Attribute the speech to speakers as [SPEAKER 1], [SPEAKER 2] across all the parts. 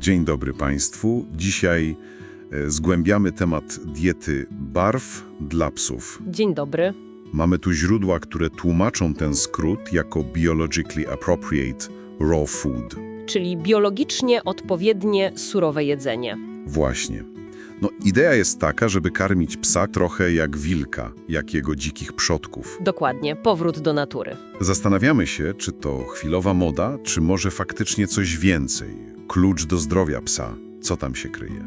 [SPEAKER 1] Dzień dobry Państwu. Dzisiaj e, zgłębiamy temat diety barw dla psów.
[SPEAKER 2] Dzień dobry.
[SPEAKER 1] Mamy tu źródła, które tłumaczą ten skrót jako biologically appropriate raw food.
[SPEAKER 2] Czyli biologicznie odpowiednie surowe jedzenie.
[SPEAKER 1] Właśnie. No, idea jest taka, żeby karmić psa trochę jak wilka, jak jego dzikich przodków.
[SPEAKER 2] Dokładnie, powrót do natury.
[SPEAKER 1] Zastanawiamy się, czy to chwilowa moda, czy może faktycznie coś więcej. Klucz do zdrowia psa. Co tam się kryje?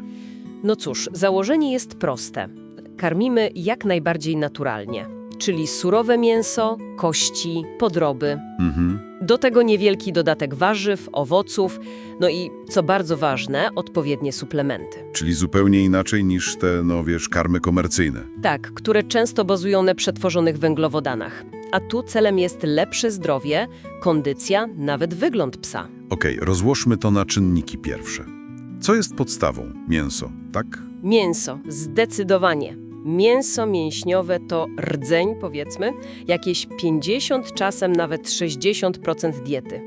[SPEAKER 2] No cóż, założenie jest proste. Karmimy jak najbardziej naturalnie, czyli surowe mięso, kości, podroby.
[SPEAKER 1] Mhm.
[SPEAKER 2] Do tego niewielki dodatek warzyw, owoców, no i co bardzo ważne, odpowiednie suplementy.
[SPEAKER 1] Czyli zupełnie inaczej niż te, no wiesz, karmy komercyjne.
[SPEAKER 2] Tak, które często bazują na przetworzonych węglowodanach. A tu celem jest lepsze zdrowie, kondycja, nawet wygląd psa.
[SPEAKER 1] Okej, rozłóżmy to na czynniki pierwsze. Co jest podstawą? Mięso, tak?
[SPEAKER 2] Mięso, zdecydowanie. Mięso mięśniowe to rdzeń, powiedzmy, jakieś 50, czasem nawet 60% diety.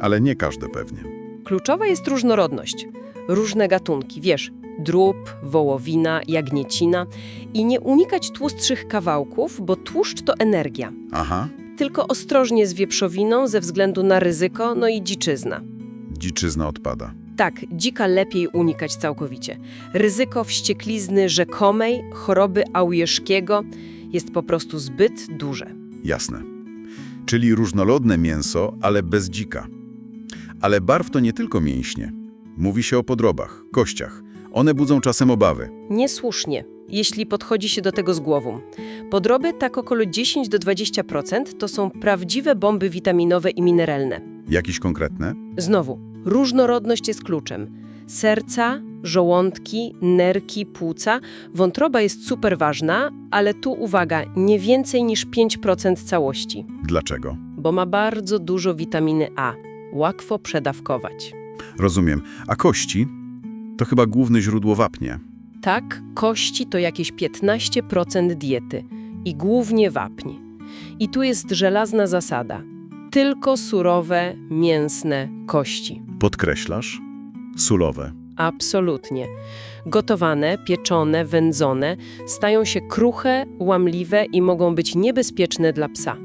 [SPEAKER 1] Ale nie każde pewnie.
[SPEAKER 2] Kluczowa jest różnorodność. Różne gatunki, wiesz, drób, wołowina, jagniecina i nie unikać tłustszych kawałków, bo tłuszcz to energia.
[SPEAKER 1] Aha.
[SPEAKER 2] Tylko ostrożnie z wieprzowiną ze względu na ryzyko, no i dziczyzna.
[SPEAKER 1] Dziczyzna odpada.
[SPEAKER 2] Tak, dzika lepiej unikać całkowicie. Ryzyko wścieklizny rzekomej, choroby Aujeszkiego jest po prostu zbyt duże.
[SPEAKER 1] Jasne. Czyli różnorodne mięso, ale bez dzika. Ale barw to nie tylko mięśnie. Mówi się o podrobach, kościach. One budzą czasem obawy.
[SPEAKER 2] Niesłusznie, jeśli podchodzi się do tego z głową. Podroby, tak około 10 do 20%, to są prawdziwe bomby witaminowe i mineralne.
[SPEAKER 1] Jakieś konkretne?
[SPEAKER 2] Znowu, różnorodność jest kluczem. Serca, żołądki, nerki, płuca, wątroba jest super ważna, ale tu uwaga, nie więcej niż 5% całości,
[SPEAKER 1] Dlaczego?
[SPEAKER 2] bo ma bardzo dużo witaminy A. Łatwo przedawkować.
[SPEAKER 1] Rozumiem. A kości? To chyba główne źródło wapnia.
[SPEAKER 2] Tak, kości to jakieś 15% diety i głównie wapń. I tu jest żelazna zasada. Tylko surowe, mięsne kości.
[SPEAKER 1] Podkreślasz? Sulowe.
[SPEAKER 2] Absolutnie. Gotowane, pieczone, wędzone stają się kruche, łamliwe i mogą być niebezpieczne dla psa.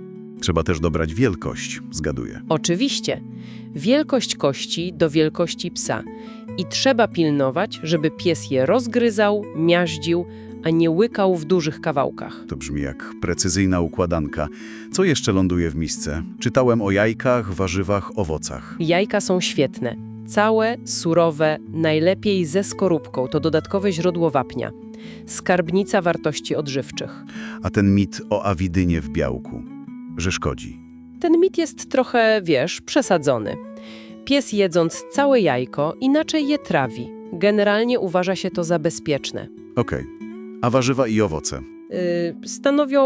[SPEAKER 1] Trzeba też dobrać wielkość, zgaduję.
[SPEAKER 2] Oczywiście, wielkość kości do wielkości psa i trzeba pilnować, żeby pies je rozgryzał, miażdził, a nie łykał w dużych kawałkach.
[SPEAKER 1] To brzmi jak precyzyjna układanka. Co jeszcze ląduje w misce? Czytałem o jajkach, warzywach, owocach.
[SPEAKER 2] Jajka są świetne. Całe, surowe, najlepiej ze skorupką to dodatkowe źródło wapnia. Skarbnica wartości odżywczych.
[SPEAKER 1] A ten mit o awidynie w białku, że szkodzi.
[SPEAKER 2] Ten mit jest trochę, wiesz, przesadzony. Pies jedząc całe jajko inaczej je trawi. Generalnie uważa się to za bezpieczne.
[SPEAKER 1] Okej. A warzywa i owoce?
[SPEAKER 2] Yy, stanowią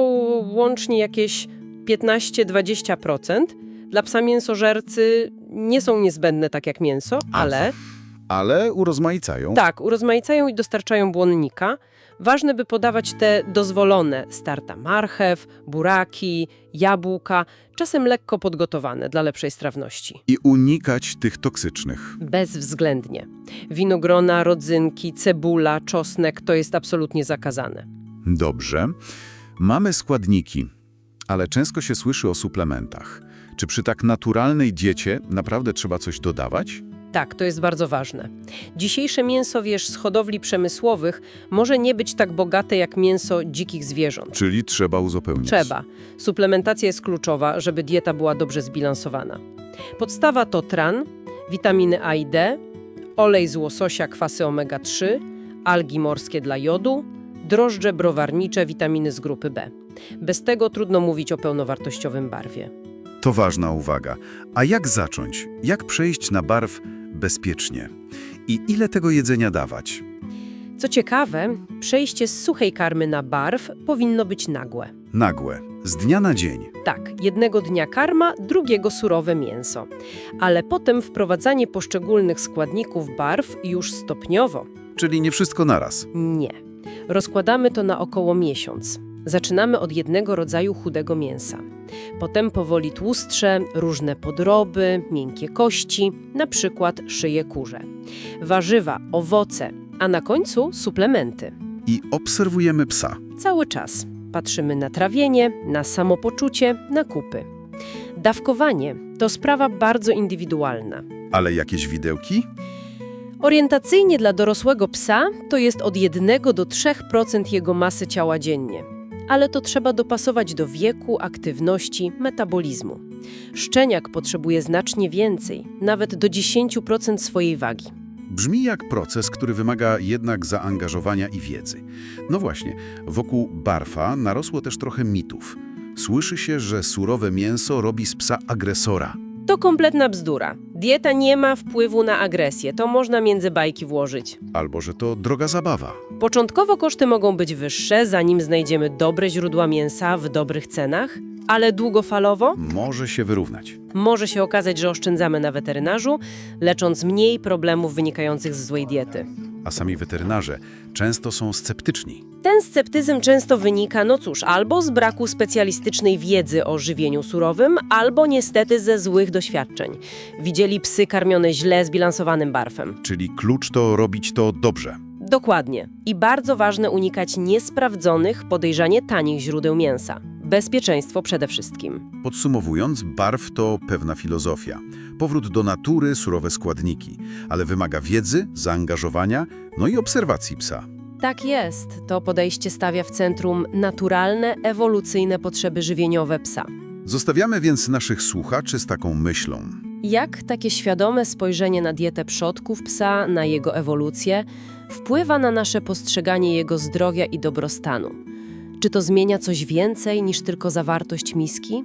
[SPEAKER 2] łącznie jakieś 15-20%. Dla psa mięsożercy nie są niezbędne tak jak mięso, ale
[SPEAKER 1] Ale urozmaicają.
[SPEAKER 2] tak, urozmaicają i dostarczają błonnika. Ważne, by podawać te dozwolone starta marchew, buraki, jabłka, czasem lekko podgotowane dla lepszej strawności.
[SPEAKER 1] I unikać tych toksycznych.
[SPEAKER 2] Bezwzględnie. Winogrona, rodzynki, cebula, czosnek to jest absolutnie zakazane.
[SPEAKER 1] Dobrze. Mamy składniki, ale często się słyszy o suplementach. Czy przy tak naturalnej diecie naprawdę trzeba coś dodawać?
[SPEAKER 2] Tak, to jest bardzo ważne. Dzisiejsze mięso, wiesz, z hodowli przemysłowych może nie być tak bogate jak mięso dzikich zwierząt.
[SPEAKER 1] Czyli trzeba uzupełniać.
[SPEAKER 2] Trzeba. Suplementacja jest kluczowa, żeby dieta była dobrze zbilansowana. Podstawa to tran, witaminy A i D, olej z łososia, kwasy omega-3, algi morskie dla jodu, drożdże browarnicze, witaminy z grupy B. Bez tego trudno mówić o pełnowartościowym barwie.
[SPEAKER 1] To ważna uwaga. A jak zacząć? Jak przejść na barw bezpiecznie? I ile tego jedzenia dawać?
[SPEAKER 2] Co ciekawe, przejście z suchej karmy na barw powinno być nagłe.
[SPEAKER 1] Nagłe. Z dnia na dzień.
[SPEAKER 2] Tak, jednego dnia karma, drugiego surowe mięso. Ale potem wprowadzanie poszczególnych składników barw już stopniowo.
[SPEAKER 1] Czyli nie wszystko naraz.
[SPEAKER 2] Nie. Rozkładamy to na około miesiąc. Zaczynamy od jednego rodzaju chudego mięsa. Potem powoli tłustsze, różne podroby, miękkie kości, na przykład szyję kurze. Warzywa, owoce, a na końcu suplementy.
[SPEAKER 1] I obserwujemy psa.
[SPEAKER 2] Cały czas patrzymy na trawienie, na samopoczucie, na kupy. Dawkowanie to sprawa bardzo indywidualna.
[SPEAKER 1] Ale jakieś widełki?
[SPEAKER 2] Orientacyjnie dla dorosłego psa to jest od 1 do 3% jego masy ciała dziennie. Ale to trzeba dopasować do wieku, aktywności, metabolizmu. Szczeniak potrzebuje znacznie więcej, nawet do 10% swojej wagi.
[SPEAKER 1] Brzmi jak proces, który wymaga jednak zaangażowania i wiedzy. No właśnie, wokół barfa narosło też trochę mitów. Słyszy się, że surowe mięso robi z psa agresora.
[SPEAKER 2] To kompletna bzdura. Dieta nie ma wpływu na agresję, to można między bajki włożyć.
[SPEAKER 1] Albo że to droga zabawa.
[SPEAKER 2] Początkowo koszty mogą być wyższe, zanim znajdziemy dobre źródła mięsa w dobrych cenach, ale długofalowo
[SPEAKER 1] Może się wyrównać.
[SPEAKER 2] może się okazać, że oszczędzamy na weterynarzu, lecząc mniej problemów wynikających z złej diety.
[SPEAKER 1] A sami weterynarze często są sceptyczni.
[SPEAKER 2] Ten sceptyzm często wynika, no cóż, albo z braku specjalistycznej wiedzy o żywieniu surowym, albo niestety ze złych doświadczeń. Widzieli psy karmione źle zbilansowanym barfem.
[SPEAKER 1] Czyli klucz to robić to dobrze.
[SPEAKER 2] Dokładnie. I bardzo ważne unikać niesprawdzonych, podejrzanie tanich źródeł mięsa. Bezpieczeństwo przede wszystkim.
[SPEAKER 1] Podsumowując, barw to pewna filozofia. Powrót do natury, surowe składniki, ale wymaga wiedzy, zaangażowania, no i obserwacji psa.
[SPEAKER 2] Tak jest. To podejście stawia w centrum naturalne, ewolucyjne potrzeby żywieniowe psa.
[SPEAKER 1] Zostawiamy więc naszych słuchaczy z taką myślą.
[SPEAKER 2] Jak takie świadome spojrzenie na dietę przodków psa, na jego ewolucję, wpływa na nasze postrzeganie jego zdrowia i dobrostanu? Czy to zmienia coś więcej niż tylko zawartość miski?